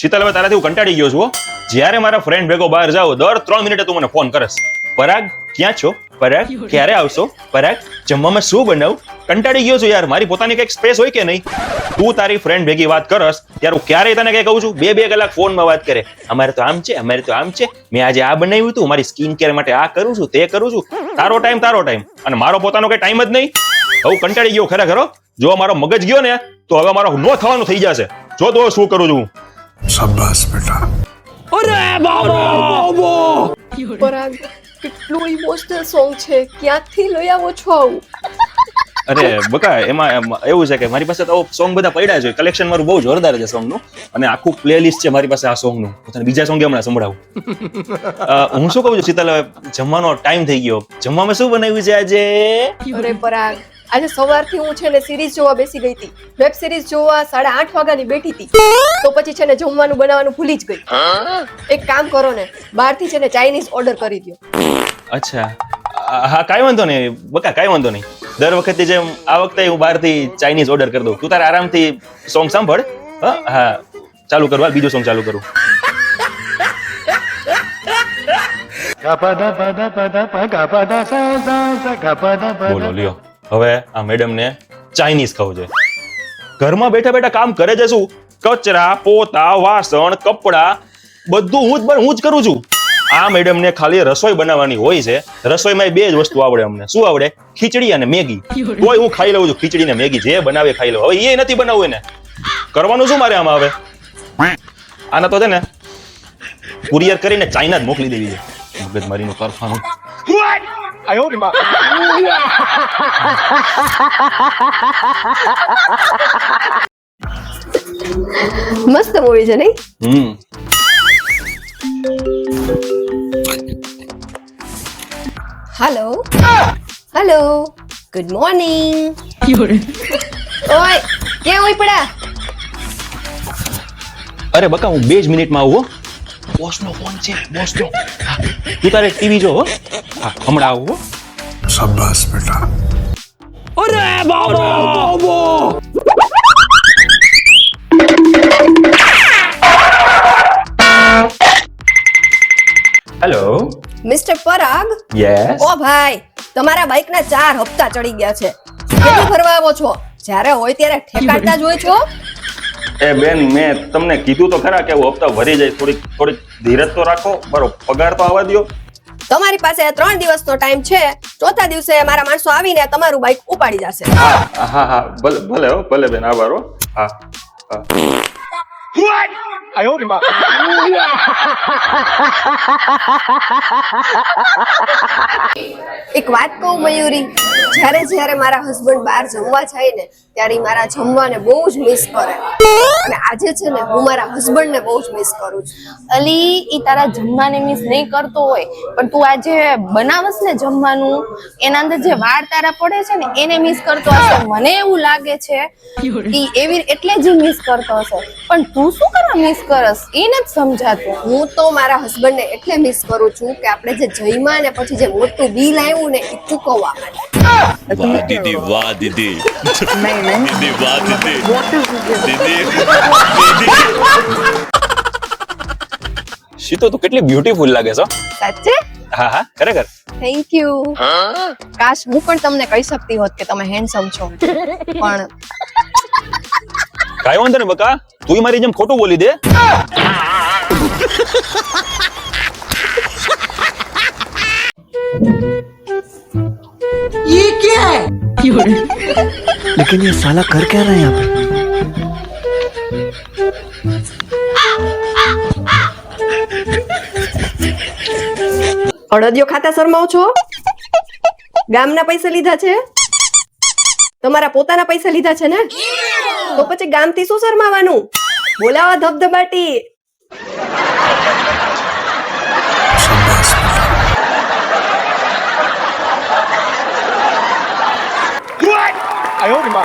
શીતલ, હવે તારાથી હું કંટાળી ગયો છું જ્યારે મારા ફ્રેન્ડ ભેગો બહાર જાવ દર ત્રણ મિનિટે તું મને ફોન કરસ. પરાગ, ક્યાં છો? પરાગ, ક્યારે આવશો? પરાગ, જમવામાં શું બનાવું? કંટાળી ગયો છું યાર, મારી પોતાની કંઈક સ્પેસ હોય કે નહીં? તું તારી ફ્રેન્ડ ભેગી વાત કરસ, ત્યારે હું ક્યારેય તને કઈ કહું છું? બે બે કલાક ફોનમાં વાત કરે. અમારે તો આમ છે, અમારે તો આમ છે. મેં આજે આ બનાવ્યું હતું મારી સ્કિન કેર માટે આ કરું છું, તે કરું છું. તારો ટાઈમ તારો ટાઈમ અને મારો પોતાનો કઈ ટાઈમ જ નહીં. હું કંટાળી ગયો ખરેખર જો મારો મગજ ગયો ને, તો હવે મારો નો થવાનું થઈ જશે. જો તો શું કરું છું? શાબાશ બેટા. અરે બાબો! પરાગ કેટલું ઇમોશનલ સોંગ છે. ક્યાંથી લઈ આવો છો આવું? અરે બકા એમાં એવું છે કે મારી પાસે તો સોંગ બધા પડ્યા છે કલેક્શન મારું બહુ જોરદાર છે સોંગનું. અને આખું પ્લેલિસ્ટ છે મારી પાસે આ સોંગનું તને બીજા સોંગ હમણાં સંભળાવું. હું શું કહું છું? શીતલ જમવાનો ટાઈમ થઈ ગયો. જમવામાં શું બનાવ્યું છે આજે? અરે પરાગ આજે સવારથી હું છે ને સિરીઝ જોવા બેસી ગઈ હતી. વેબ સિરીઝ જોવા સાડા આઠ વાગ્યાની બેઠી હતી. તો પછી છે ને જમવાનું બનાવવાનું ભૂલી જ ગઈ. એક કામ કરો ને બહારથી છે ને ચાઇનીઝ ઓર્ડર કરી દો અચ્છા. હા કાંઈ વાંધો નહીં. બકા કાંઈ વાંધો નહીં. દર વખતે જેમ આ વખતે હું બહારથી ચાઇનીઝ ઓર્ડર કરી દઉં. તું તારે આરામથી સોંગ સાંભળ. હા હા. ચાલુ કરવા બીજો બીજું સોંગ ચાલુ કરું. બોલો લ્યો. હવે આ મેડમ ને ચાઇનીઝ ખાવું છે. ઘરમાં બેઠા બેઠા કામ કરે છે શું? કચરા, પોતા, વાસણ, કપડા, બધું હું જ પણ હું જ કરું છું. આ મેડમ ને ખાલી રસોઈ બનાવવાની હોય છે. રસોઈમાં બે જ વસ્તુ આવડે અમને. શું આવડે? ખીચડી અને મેગી. કોઈ હું ખાઈ લઉં છું ખીચડી ને મેગી. જે બનાવે ખાઈ લઉં. હવે એ નથી બનાવવું એને. કરવાનું શું મારે આમાં હવે? આના તો છે ને, કુરિયર કરીને ચાઇના જ મોકલી દેવી છે. મગજમારીનું કરવાનું મસ્ત મૂવી છે નહીં હમ હાલો હાલો ગુડ મોર્નિંગ ઓય ક્યાં હોય પડા અરે બકા હું બે જ મિનિટમાં આવું હો બોસનો ફોન છે બોસનો તારે ટીવી જો હા. હમણાં આવું શાબાશ બેટા. અરે બાબો! બાબો હેલો મિસ્ટર પરાગ યસ ઓ ભાઈ તમારા બાઇકના ચાર હપ્તા ચડી ગયા છે. કેટલું ભરવા આવો છો? જ્યારે હોય ત્યારે ઠેકાડતા જ હોય છો? એ બેન મેં તમને કીધું તો ખરા કે હું હપ્તા ભરી જાય થોડીક થોડીક ધીરજ તો રાખો. મારો પગાર તો આવવા દ્યો. તમારી પાસે ત્રણ દિવસનો ટાઈમ છે. ચોથા દિવસે મારા માણસો આવીને તમારું બાઇક ઉપાડી જશે. હા હા હા. ભલે ભલે હો. ભલે બેન આભાર હો. હા હા. એક વાત કહું મયુરી. જ્યારે જ્યારે મારા હસબન્ડ બહાર જમવા જાય ને ત્યારે મારા જમવાને બહુ જ મિસ કરે. અને આજે છે ને હું મારા હસબન્ડને બહુ જ મિસ કરું છું. અલી એ તારા જમવાને મિસ નહીં કરતો હોય પણ તું આજે બનાવસ ને જમવાનું એના અંદર જે વાળ તારા પડે છે ને એને મિસ કરતો હશે. મને એવું લાગે છે એ એવી એટલે જ મિસ કરતો હશે. પણ તું શું કરવા મિસ કરસ એ નથી સમજાતું. હું તો મારા હસબન્ડને એટલે મિસ કરું છું કે આપણે જે જઈમાં ને પછી જે મોટું બિલ આવ્યું ને એ ચૂકવવા માટે. વાહ દીદી વાહ દીદી. દીદી વાહ દીદી. દીદી શીતો તું કેટલી બ્યુટીફુલ લાગે છો સાચે? હા હા ખરેખર. થેન્ક યુ કાશ હું પણ તમને કહી શકતી હોત કે તમે હેન્ડસમ છો. પણ કાંઈ વાંધો નહીં બકા. તું મારી જેમ ખોટું બોલી દે लेकिन ये साला कर क्या रहा है यहाँ पे અડદિયો ખાતા શરમાવ છો ગામના પૈસા લીધા છે તમારા પોતાના પૈસા લીધા છે ને તો પછી ગામથી શું શરમાવાનું બોલાવા ધબધબાટી. I owed him